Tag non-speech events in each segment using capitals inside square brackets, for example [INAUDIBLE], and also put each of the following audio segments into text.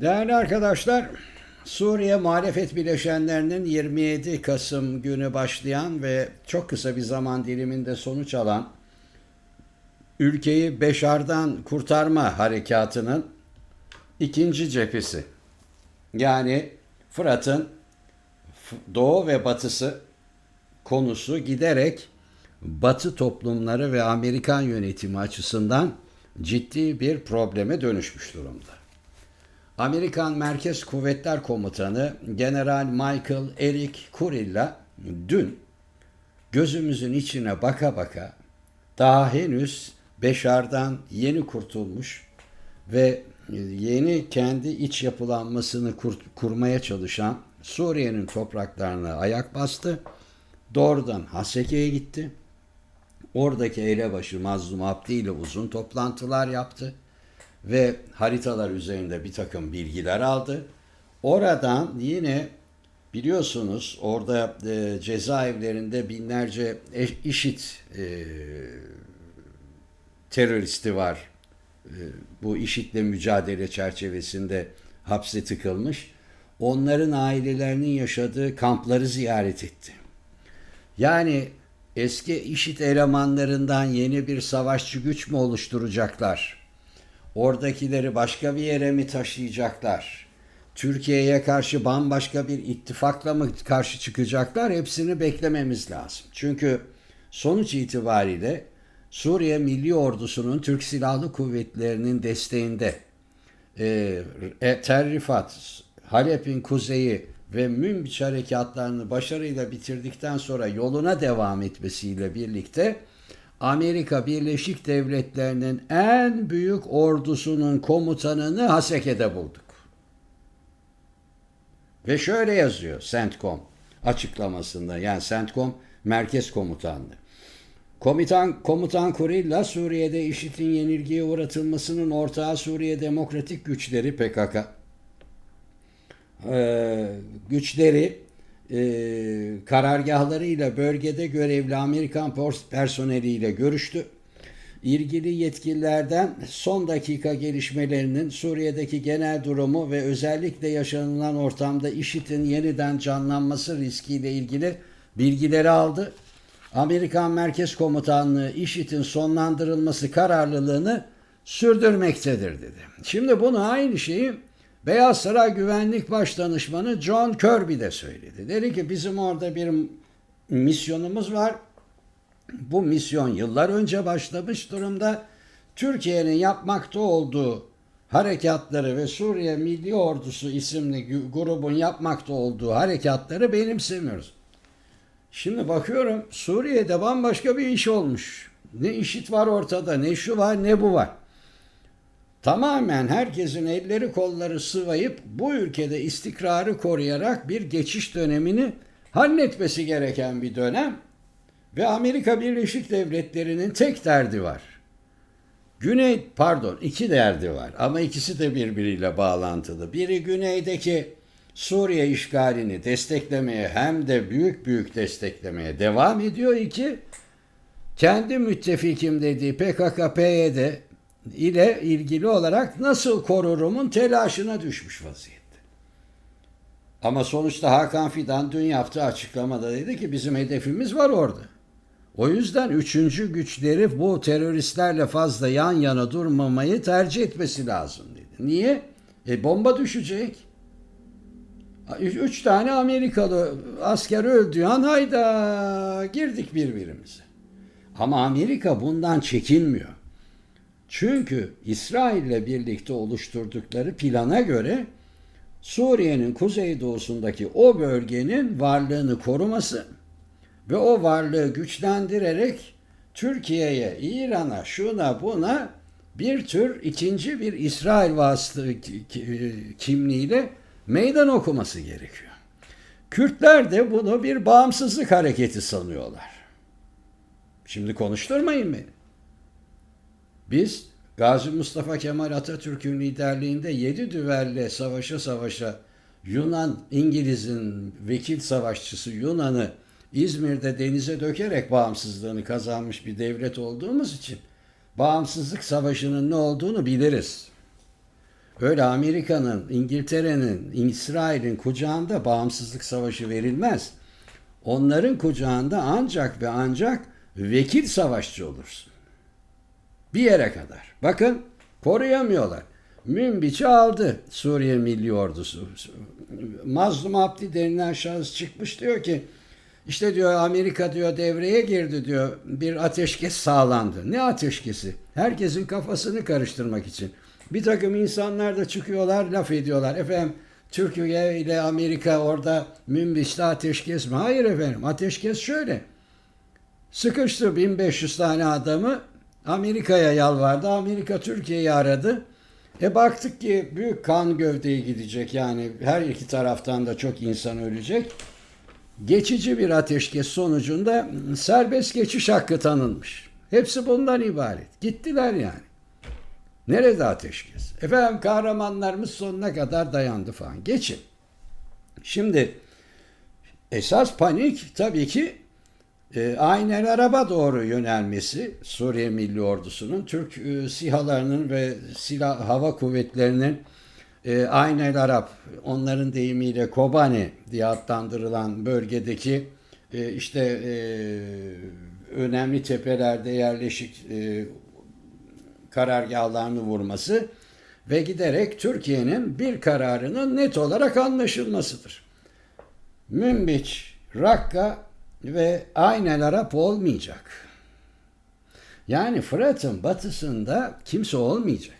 Değerli arkadaşlar, Suriye muhalefet bileşenlerinin 27 Kasım günü başlayan ve çok kısa bir zaman diliminde sonuç alan ülkeyi Beşar'dan kurtarma harekatının ikinci cephesi. Yani Fırat'ın doğu ve batısı konusu giderek Batı toplumları ve Amerikan yönetimi açısından ciddi bir probleme dönüşmüş durumda. Amerikan Merkez Kuvvetler Komutanı General Michael Eric Kurilla dün gözümüzün içine baka baka daha henüz Beşar'dan yeni kurtulmuş ve yeni kendi iç yapılanmasını kur- kurmaya çalışan Suriye'nin topraklarına ayak bastı. Doğrudan Haseke'ye gitti. Oradaki elebaşı Mazlum Abdi ile uzun toplantılar yaptı ve haritalar üzerinde bir takım bilgiler aldı. Oradan yine biliyorsunuz orada e, cezaevlerinde binlerce e, IŞİD e, teröristi var. E, bu IŞİD'le mücadele çerçevesinde hapse tıkılmış. Onların ailelerinin yaşadığı kampları ziyaret etti. Yani eski IŞİD elemanlarından yeni bir savaşçı güç mü oluşturacaklar? Oradakileri başka bir yere mi taşıyacaklar? Türkiye'ye karşı bambaşka bir ittifakla mı karşı çıkacaklar? Hepsini beklememiz lazım. Çünkü sonuç itibariyle Suriye Milli Ordusu'nun Türk Silahlı Kuvvetleri'nin desteğinde e, e, Terrifat, Halep'in kuzeyi ve Münbiç harekatlarını başarıyla bitirdikten sonra yoluna devam etmesiyle birlikte Amerika Birleşik Devletleri'nin en büyük ordusunun komutanını Haseke'de bulduk. Ve şöyle yazıyor CENTCOM açıklamasında yani CENTCOM Merkez Komutanlığı. Komutan, Komutan Kurilla Suriye'de IŞİD'in yenilgiye uğratılmasının ortağı Suriye Demokratik Güçleri PKK e, güçleri e, karargahlarıyla bölgede görevli Amerikan pers- personeliyle görüştü. İlgili yetkililerden son dakika gelişmelerinin Suriye'deki genel durumu ve özellikle yaşanılan ortamda IŞİD'in yeniden canlanması riskiyle ilgili bilgileri aldı. Amerikan Merkez Komutanlığı IŞİD'in sonlandırılması kararlılığını sürdürmektedir dedi. Şimdi bunu aynı şeyi Beyaz Saray Güvenlik Başdanışmanı John Kirby de söyledi. Dedi ki bizim orada bir misyonumuz var. Bu misyon yıllar önce başlamış durumda. Türkiye'nin yapmakta olduğu harekatları ve Suriye Milli Ordusu isimli grubun yapmakta olduğu harekatları benimsemiyoruz. Şimdi bakıyorum Suriye'de bambaşka bir iş olmuş. Ne işit var ortada, ne şu var, ne bu var. Tamamen herkesin elleri kolları sıvayıp bu ülkede istikrarı koruyarak bir geçiş dönemini halletmesi gereken bir dönem ve Amerika Birleşik Devletleri'nin tek derdi var. Güney pardon iki derdi var ama ikisi de birbiriyle bağlantılı. Biri güneydeki Suriye işgalini desteklemeye hem de büyük büyük desteklemeye devam ediyor. İki kendi müttefikim dediği PKK-PYD ile ilgili olarak nasıl korurumun telaşına düşmüş vaziyette. Ama sonuçta Hakan Fidan dün yaptığı açıklamada dedi ki bizim hedefimiz var orada. O yüzden üçüncü güçleri bu teröristlerle fazla yan yana durmamayı tercih etmesi lazım dedi. Niye? E bomba düşecek. Üç, tane Amerikalı asker öldüğü an hayda girdik birbirimize. Ama Amerika bundan çekinmiyor. Çünkü İsrail'le birlikte oluşturdukları plana göre Suriye'nin kuzeydoğusundaki o bölgenin varlığını koruması ve o varlığı güçlendirerek Türkiye'ye, İran'a, şuna buna bir tür ikinci bir İsrail vasıtı kimliğiyle meydan okuması gerekiyor. Kürtler de bunu bir bağımsızlık hareketi sanıyorlar. Şimdi konuşturmayın beni. Biz Gazi Mustafa Kemal Atatürk'ün liderliğinde yedi düvelle savaşa savaşa Yunan İngiliz'in vekil savaşçısı Yunan'ı İzmir'de denize dökerek bağımsızlığını kazanmış bir devlet olduğumuz için bağımsızlık savaşının ne olduğunu biliriz. Öyle Amerika'nın, İngiltere'nin, İsrail'in kucağında bağımsızlık savaşı verilmez. Onların kucağında ancak ve ancak vekil savaşçı olursun. Bir yere kadar. Bakın koruyamıyorlar. Münbiç'i aldı Suriye Milli Ordusu. Mazlum Abdi denilen şahıs çıkmış diyor ki işte diyor Amerika diyor devreye girdi diyor bir ateşkes sağlandı. Ne ateşkesi? Herkesin kafasını karıştırmak için. Bir takım insanlar da çıkıyorlar laf ediyorlar. Efendim Türkiye ile Amerika orada Münbiç'te ateşkes mi? Hayır efendim ateşkes şöyle. Sıkıştı 1500 tane adamı Amerika'ya yalvardı. Amerika Türkiye'yi aradı. E baktık ki büyük kan gövdeye gidecek yani her iki taraftan da çok insan ölecek. Geçici bir ateşkes sonucunda serbest geçiş hakkı tanınmış. Hepsi bundan ibaret. Gittiler yani. Nerede ateşkes? Efendim kahramanlarımız sonuna kadar dayandı falan. Geçin. Şimdi esas panik tabii ki e, aynen araba doğru yönelmesi Suriye Milli Ordusu'nun Türk e, sihalarının ve silah hava kuvvetlerinin e, aynen Arap onların deyimiyle Kobani diye adlandırılan bölgedeki e, işte e, önemli tepelerde yerleşik e, karargahlarını vurması ve giderek Türkiye'nin bir kararının net olarak anlaşılmasıdır. Münbiç, Rakka ve aynen Arap olmayacak. Yani Fırat'ın batısında kimse olmayacak.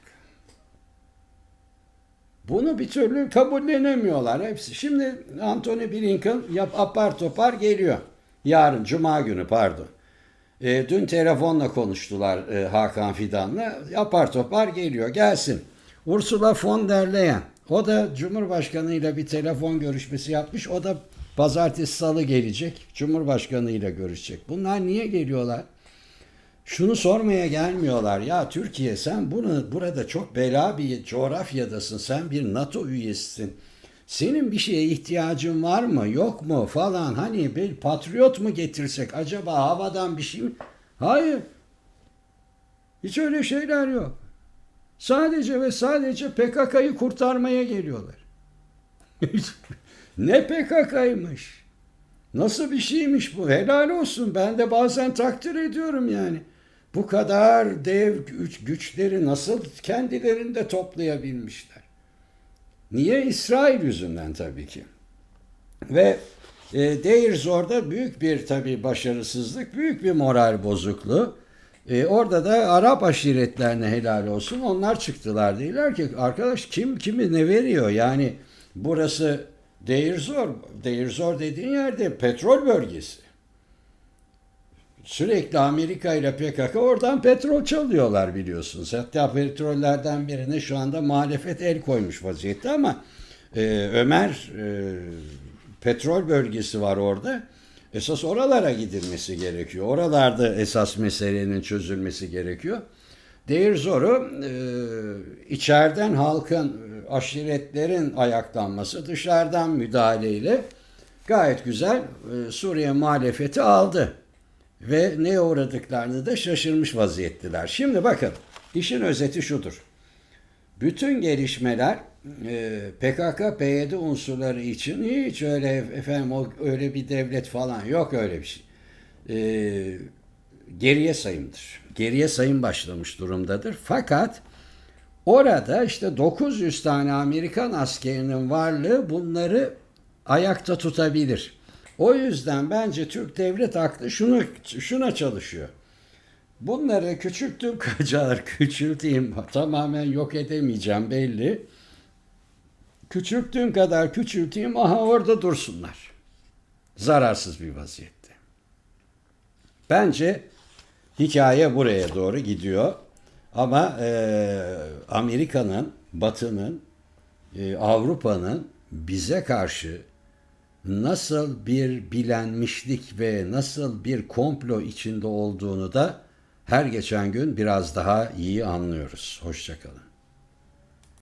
Bunu bir türlü kabullenemiyorlar hepsi. Şimdi Anthony Blinken yap, apar topar geliyor. Yarın, Cuma günü pardon. E, dün telefonla konuştular e, Hakan Fidan'la. Apar topar geliyor. Gelsin. Ursula von der Leyen. O da Cumhurbaşkanı ile bir telefon görüşmesi yapmış. O da pazartesi salı gelecek. Cumhurbaşkanı ile görüşecek. Bunlar niye geliyorlar? Şunu sormaya gelmiyorlar. Ya Türkiye sen bunu burada çok bela bir coğrafyadasın. Sen bir NATO üyesisin. Senin bir şeye ihtiyacın var mı yok mu falan hani bir patriot mu getirsek acaba havadan bir şey mi? Hayır. Hiç öyle şeyler yok. Sadece ve sadece PKK'yı kurtarmaya geliyorlar. [LAUGHS] ne PKK'ymış? Nasıl bir şeymiş bu? Helal olsun. Ben de bazen takdir ediyorum yani. Bu kadar dev güç, güçleri nasıl kendilerinde toplayabilmişler? Niye? İsrail yüzünden tabii ki. Ve e, Deir Zor'da büyük bir tabii başarısızlık, büyük bir moral bozukluğu. E, orada da Arap aşiretlerine helal olsun. Onlar çıktılar. Değiller ki arkadaş kim kimi ne veriyor? Yani burası Deir Zor. Deir Zor dediğin yerde petrol bölgesi. Sürekli Amerika ile PKK oradan petrol çalıyorlar biliyorsunuz. Hatta petrollerden birine şu anda muhalefet el koymuş vaziyette ama e, Ömer e, petrol bölgesi var orada. Esas oralara gidilmesi gerekiyor. Oralarda esas meselenin çözülmesi gerekiyor. Deir zoru e, içeriden halkın, aşiretlerin ayaklanması, dışarıdan müdahaleyle gayet güzel e, Suriye muhalefeti aldı. Ve neye uğradıklarını da şaşırmış vaziyettiler. Şimdi bakın işin özeti şudur. Bütün gelişmeler e, PKK, PYD unsurları için hiç öyle efendim öyle bir devlet falan yok öyle bir şey. E, geriye sayımdır. Geriye sayım başlamış durumdadır. Fakat orada işte 900 tane Amerikan askerinin varlığı bunları ayakta tutabilir. O yüzden bence Türk devlet aklı şunu şuna çalışıyor. Bunları küçülttüm [LAUGHS] kadar küçülteyim tamamen yok edemeyeceğim belli. Küçülttüğüm kadar küçülteyim aha orada dursunlar. Zararsız bir vaziyette. Bence hikaye buraya doğru gidiyor. Ama e, Amerika'nın, Batı'nın, e, Avrupa'nın bize karşı nasıl bir bilenmişlik ve nasıl bir komplo içinde olduğunu da her geçen gün biraz daha iyi anlıyoruz. Hoşçakalın.